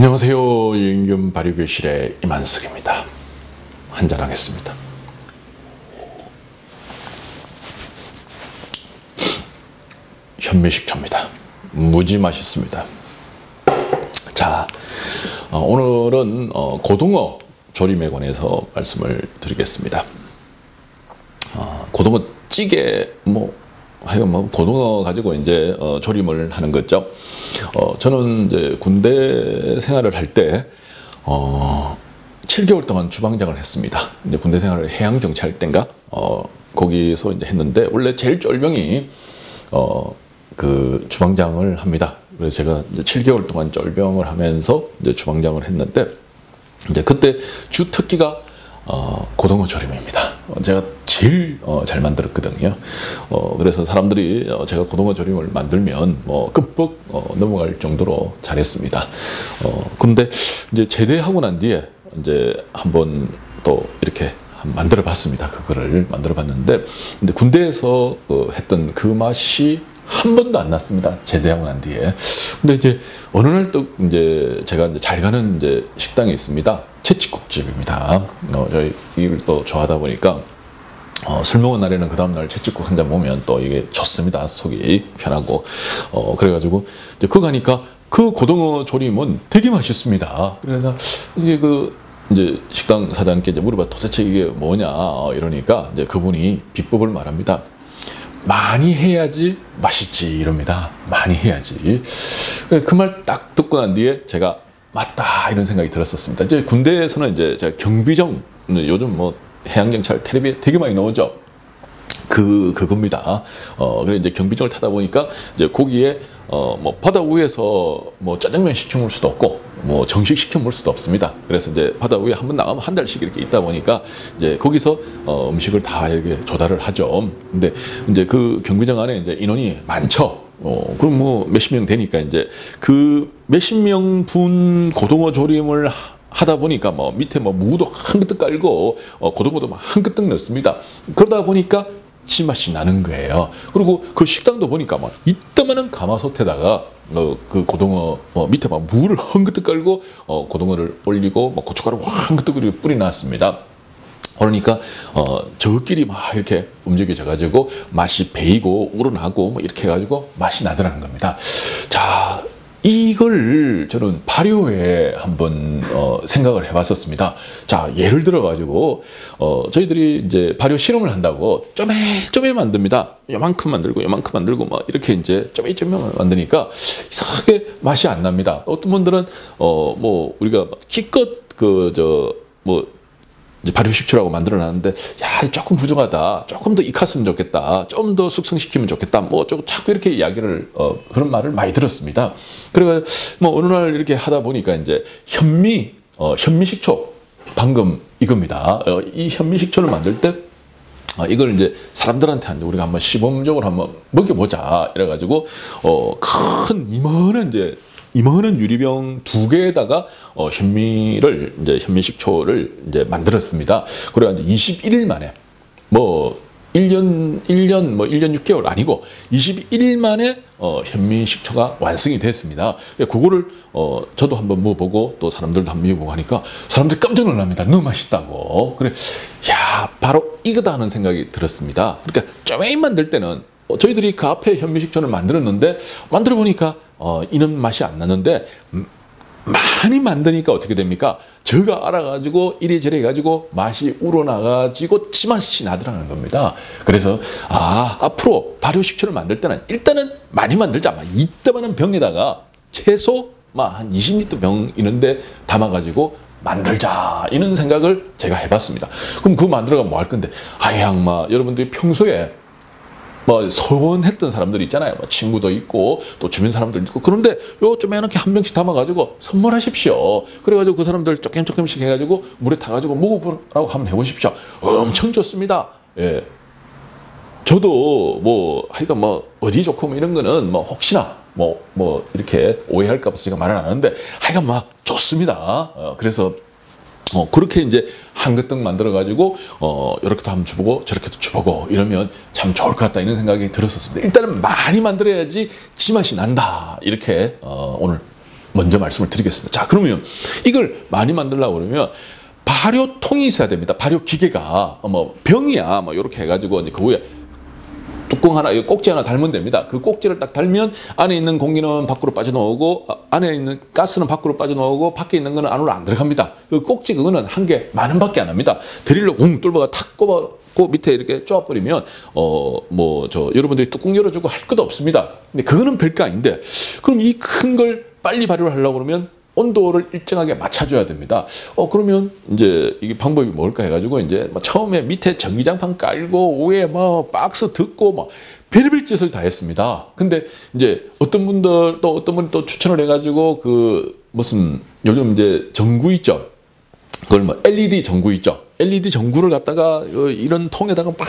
안녕하세요. 임금 발효교실의 이만석입니다. 한잔하겠습니다. 현미식초입니다. 무지 맛있습니다. 자, 어, 오늘은 어, 고등어 조림에 관해서 말씀을 드리겠습니다. 어, 고등어 찌개 뭐 하여간 뭐 고등어 가지고 이제 어, 조림을 하는 거죠. 어, 저는 이제 군대 생활을 할 때 어, 7개월 동안 주방장을 했습니다. 이제 군대 생활을 해양 경찰 때인가 어, 거기서 이제 했는데 원래 제일 쫄병이 어, 그 주방장을 합니다. 그래서 제가 이제 7개월 동안 쫄병을 하면서 이제 주방장을 했는데 이제 그때 주 특기가 어, 고등어 조림입니다. 어, 제가 제일 어, 잘 만들었거든요. 어, 그래서 사람들이 어, 제가 고등어 조림을 만들면 뭐 끔뻑 어, 넘어갈 정도로 잘했습니다. 어, 근데 이제 제대하고 난 뒤에 이제 한번 또 이렇게 만들어 봤습니다. 그거를 만들어 봤는데 근데 군대에서 어, 했던 그 맛이 한 번도 안 났습니다. 제대하고 난 뒤에. 근데 이제 어느 날 또 이제 제가 이제 잘 가는 이제 식당이 있습니다. 채찍국집입니다. 어, 저희 이걸 또 좋아하다 보니까 어, 술 먹은 날에는 그 다음날 채찍국 한 잔 먹으면 또 이게 좋습니다. 속이 편하고. 어, 그래가지고 이제 그 가니까 그 고등어 조림은 되게 맛있습니다. 그래서 이제 그 이제 식당 사장님께 이제 물어봐 도대체 이게 뭐냐 어, 이러니까 이제 그분이 비법을 말합니다. 많이 해야지 맛있지 이럽니다. 많이 해야지. 그 말 딱 듣고 난 뒤에 제가 맞다 이런 생각이 들었었습니다. 이제 군대에서는 이제 제가 경비정 요즘 뭐 해양경찰 텔레비에 되게 많이 나오죠. 그 그겁니다. 어 그래 이제 경비정을 타다 보니까 이제 거기에 어 뭐 바다 위에서 뭐 짜장면 시켜 먹을 수도 없고 뭐 정식 시켜 먹을 수도 없습니다. 그래서 이제 바다 위에 한 번 나가면 한 달씩 이렇게 있다 보니까 이제 거기서 어 음식을 다 이렇게 조달을 하죠. 근데 이제 그 경비정 안에 이제 인원이 많죠. 어, 그럼 뭐 몇십 명 되니까 이제 그 몇십 명 분 고등어 조림을 하다 보니까 뭐 밑에 뭐 무도 한 그뜩 깔고 어, 고등어도 한 그뜩 넣습니다. 그러다 보니까 찌맛이 나는 거예요. 그리고 그 식당도 보니까 막 이따만한 가마솥에다가 어, 그 고등어 어, 밑에 막한 그뜩 깔고 어, 고등어를 올리고 막 고춧가루 한 그뜩 뿌리 놨습니다. 그러니까 어 저끼리 막 이렇게 움직여져 가지고 맛이 배이고 우러나고 뭐 이렇게 해 가지고 맛이 나더라는 겁니다. 자, 이걸 저는 발효에 한번 어, 생각을 해봤었습니다. 자, 예를 들어 가지고 어, 저희들이 이제 발효 실험을 한다고 쪼매 쪼매 만듭니다. 요만큼 만들고 요만큼 만들고 막 이렇게 이제 쪼매 쪼매 만드니까 이상하게 맛이 안 납니다. 어떤 분들은 어 뭐 우리가 기껏 그 저 뭐 이제 발효식초라고 만들어놨는데 야 조금 부족하다. 조금 더 익혔으면 좋겠다. 좀 더 숙성시키면 좋겠다. 뭐 조금 자꾸 이렇게 이야기를 어, 그런 말을 많이 들었습니다. 그래가 뭐 어느 날 이렇게 하다 보니까 이제 현미 어, 현미식초 방금 이겁니다. 어, 이 현미식초를 만들 때 어, 이걸 이제 사람들한테 우리가 한번 시범적으로 한번 먹여보자. 이래가지고 어, 큰 이만한 이제 이만한 유리병 두 개에다가 어, 현미를 이제 현미식초를 이제 만들었습니다. 그래 이제 21일 만에 뭐 1년 1년 뭐 1년 6개월 아니고 21일 만에 어, 현미식초가 완성이 됐습니다. 그거를 어, 저도 한번 먹어보고 또 사람들도 한번 먹어보고 하니까 사람들이 깜짝 놀랍니다. 너무 맛있다고. 그래, 야 바로 이거다 하는 생각이 들었습니다. 그러니까 쪼매인 만들 때는 어, 저희들이 그 앞에 현미식초를 만들었는데 만들어 보니까 어, 이는 맛이 안 나는데 음, 많이 만드니까 어떻게 됩니까? 저가 알아가지고 이래저래 해가지고 맛이 우러나가지고 찌맛이 나더라는 겁니다. 그래서 아 앞으로 발효식초를 만들 때는 일단은 많이 만들자. 막 이따만한 병에다가 최소 막한 20리터 병 이런데 담아가지고 만들자 이런 생각을 제가 해봤습니다. 그럼 그거 만들어가 뭐 할 건데 아양 여러분들이 평소에 뭐 서원했던 사람들 있잖아요. 뭐 친구도 있고 또 주변 사람들 있고 그런데 요 좀이렇게 한 병씩 담아가지고 선물하십시오. 그래가지고 그 사람들 조금 조금씩 해가지고 물에 타가지고 먹어보라고 한번 해보십시오. 엄청 좋습니다. 예. 저도 뭐 하여간 뭐 어디 좋고 뭐 이런 거는 뭐 혹시나 뭐뭐 이렇게 오해할까 봐 제가 말을 안 하는데 하여간 막 좋습니다. 어, 그래서 어, 그렇게 이제 한그떡 만들어가지고, 어, 이렇게도 한번 주보고, 저렇게도 주보고, 이러면 참 좋을 것 같다, 이런 생각이 들었었습니다. 일단은 많이 만들어야지 지 맛이 난다. 이렇게, 어, 오늘 먼저 말씀을 드리겠습니다. 자, 그러면 이걸 많이 만들려고 그러면 발효통이 있어야 됩니다. 발효 기계가 뭐 병이야 뭐 이렇게 해가지고 그 위에 뚜껑 하나, 꼭지 하나 달면 됩니다. 그 꼭지를 딱 달면 안에 있는 공기는 밖으로 빠져나오고 아, 안에 있는 가스는 밖으로 빠져나오고 밖에 있는 거는 안으로 안 들어갑니다. 그 꼭지 그거는 한 개 만 원밖에 안 합니다. 드릴로 웅 뚫어가 탁 꼽아 밑에 이렇게 쪼아버리면 어 뭐 저 여러분들이 뚜껑 열어주고 할 것도 없습니다. 근데 그거는 별거 아닌데 그럼 이 큰 걸 빨리 발효를 하려고 그러면 온도를 일정하게 맞춰줘야 됩니다. 어 그러면 이제 이게 방법이 뭘까 해가지고 이제 뭐 처음에 밑에 전기장판 깔고 위에 뭐 박스 듣고 뭐 별별 짓을 다 했습니다. 근데 이제 어떤 분들 또 어떤 분이 또 추천을 해가지고 그 무슨 요즘 이제 전구 있죠. 그걸 뭐 LED 전구 있죠. LED 전구를 갖다가 이런 통에다가 막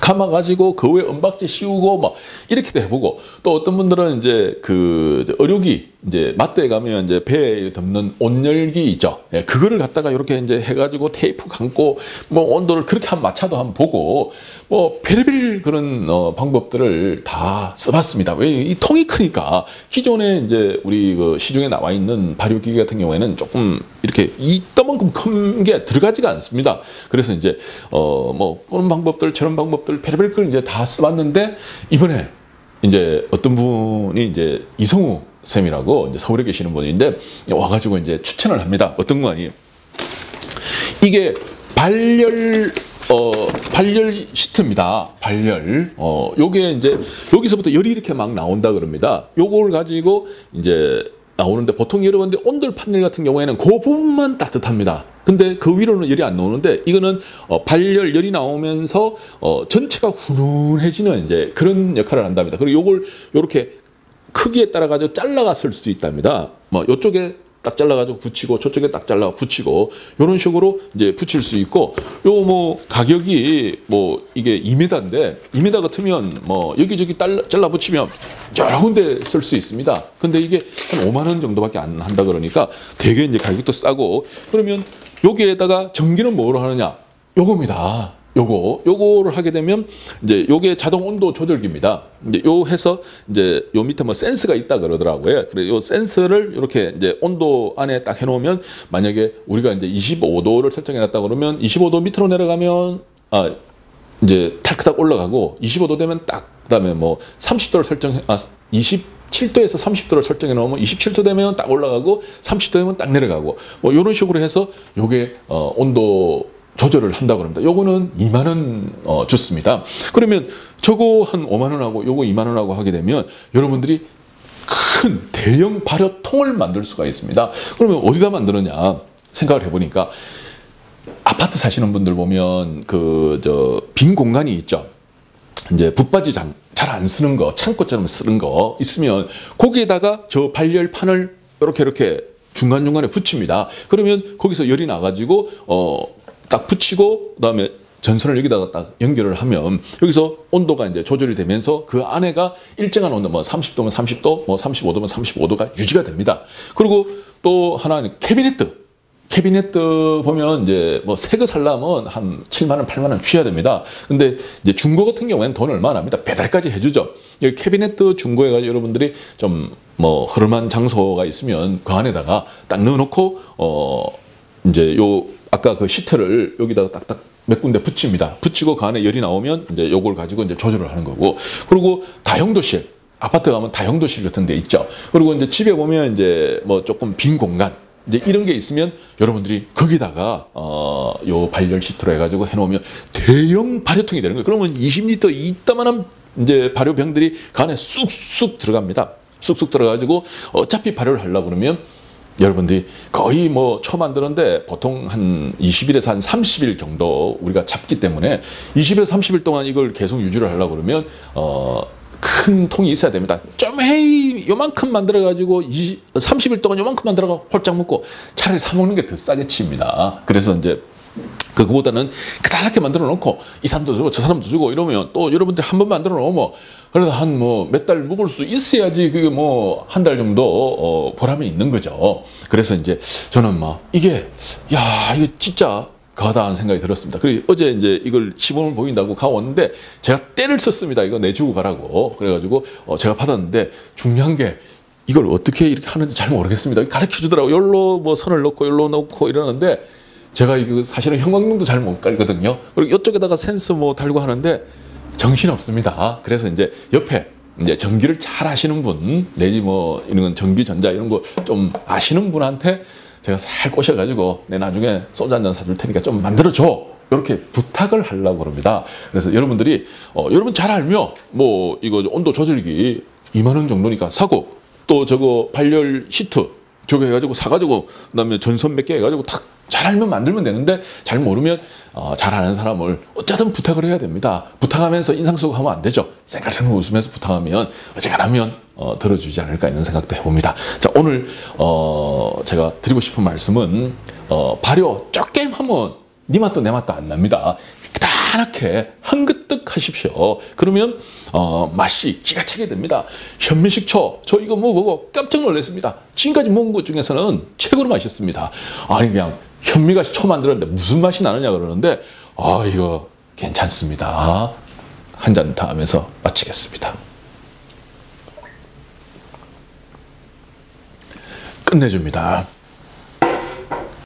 감아가지고 그 위에 은박지 씌우고 뭐 이렇게도 해보고 또 어떤 분들은 이제 그 의료기 이제 마트에 가면 이제 배에 덮는 온열기 있죠. 예, 그거를 갖다가 이렇게 이제 해가지고 테이프 감고 뭐 온도를 그렇게 한 맞춰도 한번 보고 뭐 별별 그런 어, 방법들을 다 써봤습니다. 왜 이 통이 크니까 기존에 이제 우리 그 시중에 나와 있는 발효기계 같은 경우에는 조금 이렇게 이따만큼 큰 게 들어가지가 않습니다. 그래서 이제 어뭐 그런 방법들 저런 방법들 별별 걸 이제 다 써봤는데 이번에 이제 어떤 분이 이제 이성우 쌤이라고 이제 서울에 계시는 분인데 와가지고 이제 추천을 합니다. 어떤 거 아니에요? 이게 발열 어 발열 시트입니다. 발열. 어 요게 이제 여기서부터 열이 이렇게 막 나온다 그럽니다. 요걸 가지고 이제 나오는데 보통 여러분들 온돌 판넬 같은 경우에는 그 부분만 따뜻합니다. 근데 그 위로는 열이 안 나오는데 이거는 어, 발열 열이 나오면서 어, 전체가 훈훈해지는 이제 그런 역할을 한답니다. 그리고 요걸 요렇게 크기에 따라 가지고 잘라갔을 수 있답니다. 뭐 요쪽에 딱 잘라가지고 붙이고 저쪽에 딱 잘라 붙이고 이런 식으로 이제 붙일 수 있고 요 뭐 가격이 뭐 이게 2m인데 2m 같으면 뭐 여기저기 잘라, 잘라 붙이면 여러 군데 쓸 수 있습니다. 근데 이게 한 5만 원 정도밖에 안 한다 그러니까 되게 이제 가격도 싸고 그러면 여기에다가 전기는 뭐로 하느냐 요겁니다. 요거 요거를 하게 되면 이제 요게 자동 온도 조절기입니다. 이제 요 해서 이제 요 밑에 뭐 센스가 있다 그러더라고요. 그래 요 센서를 이렇게 이제 온도 안에 딱 해놓으면 만약에 우리가 이제 25도를 설정해놨다 그러면 25도 밑으로 내려가면 아 이제 탈크닥 올라가고 25도 되면 딱 그다음에 뭐 30도를 설정 아 27도에서 30도를 설정해 놓으면 27도 되면 딱 올라가고 30도 되면 딱 내려가고 뭐 이런 식으로 해서 요게 어 온도 조절을 한다 그럽니다. 요거는 2만 원 어, 줬습니다. 그러면 저거 한 5만 원하고 요거 2만 원하고 하게 되면 여러분들이 큰 대형 발효통을 만들 수가 있습니다. 그러면 어디다 만드느냐 생각을 해보니까 아파트 사시는 분들 보면 그 저 빈 공간이 있죠. 이제 붙바지장 잘 안 쓰는 거 창고처럼 쓰는 거 있으면 거기에다가 저 발열판을 이렇게 이렇게 중간중간에 붙입니다. 그러면 거기서 열이 나가지고 어 딱 붙이고 그다음에 전선을 여기다가 딱 연결을 하면 여기서 온도가 이제 조절이 되면서 그 안에가 일정한 온도 뭐 30도면 30도, 뭐 35도면 35도가 유지가 됩니다. 그리고 또 하나는 캐비네트. 캐비네트 보면 이제 뭐 새거 살려면 한 7만 원, 8만 원 취해야 됩니다. 근데 이제 중고 같은 경우에는 돈 얼마 안 합니다. 배달까지 해주죠. 캐비네트 중고해가지고 여러분들이 좀 뭐 허름한 장소가 있으면 그 안에다가 딱 넣어놓고 어 이제 요 아까 그 시트를 여기다가 딱딱 몇 군데 붙입니다. 붙이고 그 안에 열이 나오면 이제 요걸 가지고 이제 조절을 하는 거고. 그리고 다용도실. 아파트 가면 다용도실 같은 데 있죠. 그리고 이제 집에 보면 이제 뭐 조금 빈 공간. 이제 이런 게 있으면 여러분들이 거기다가 어 요 발열 시트로 해가지고 해놓으면 대형 발효통이 되는 거예요. 그러면 20리터 이따만한 이제 발효병들이 그 안에 쑥쑥 들어갑니다. 쑥쑥 들어가지고 어차피 발효를 하려고 그러면 여러분들이 거의 뭐 처음 만드는데 보통 한 20일에서 한 30일 정도 우리가 잡기 때문에 20일에서 30일 동안 이걸 계속 유지를 하려고 그러면 어, 큰 통이 있어야 됩니다. 좀 헤이 요만큼 만들어 가지고 20, 30일 동안 요만큼 만들어가 홀짝 먹고 차라리 사 먹는 게 더 싸게 칩니다. 그래서 이제 그거보다는 그다랗게 만들어 놓고 이 사람도 주고 저 사람도 주고 이러면 또 여러분들이 한 번 만들어 놓으면 그래도 한 뭐 몇 달 묵을 수 있어야지 그게 뭐 한 달 정도 어 보람이 있는 거죠. 그래서 이제 저는 막 이게 야 이거 진짜 거하다는 생각이 들었습니다. 그리고 어제 이제 이걸 시범을 보인다고 가왔는데 제가 때를 썼습니다. 이거 내주고 가라고. 그래가지고 어 제가 받았는데 중요한 게 이걸 어떻게 이렇게 하는지 잘 모르겠습니다. 가르쳐 주더라고요. 열로 뭐 선을 넣고 열로 넣고 이러는데 제가 이거 사실은 형광등도 잘 못 깔거든요. 그리고 이쪽에다가 센서 뭐 달고 하는데 정신 없습니다. 그래서 이제 옆에 이제 전기를 잘 아시는 분 내지 뭐 이런 전기 전자 이런 거 좀 아시는 분한테 제가 살 꼬셔가지고 내 나중에 소주 한 잔 사줄 테니까 좀 만들어줘. 이렇게 부탁을 하려고 그럽니다. 그래서 여러분들이 어, 여러분 잘 알며 뭐 이거 온도 조절기 2만 원 정도니까 사고 또 저거 발열 시트 저거 해가지고 사가지고 그다음에 전선 몇 개 해가지고 탁 잘 알면 만들면 되는데 잘 모르면 어, 잘 아는 사람을 어쨌든 부탁을 해야 됩니다. 부탁하면서 인상 쓰고 하면 안 되죠. 생각생각 웃으면서 부탁하면 어지간하면 어, 들어주지 않을까 이런 생각도 해봅니다. 자 오늘 어, 제가 드리고 싶은 말씀은 어, 발효 쪼깸 하면 네 맛도 내 맛도 안 납니다. 그다랗게 한그뜩 하십시오. 그러면 어, 맛이 기가 차게 됩니다. 현미식초 저 이거 먹어보고 깜짝 놀랐습니다. 지금까지 먹은 것 중에서는 최고로 맛있습니다. 아니 그냥 현미가 초 만들었는데 무슨 맛이 나느냐 그러는데 아 이거 괜찮습니다. 한잔더 하면서 마치겠습니다. 끝내줍니다.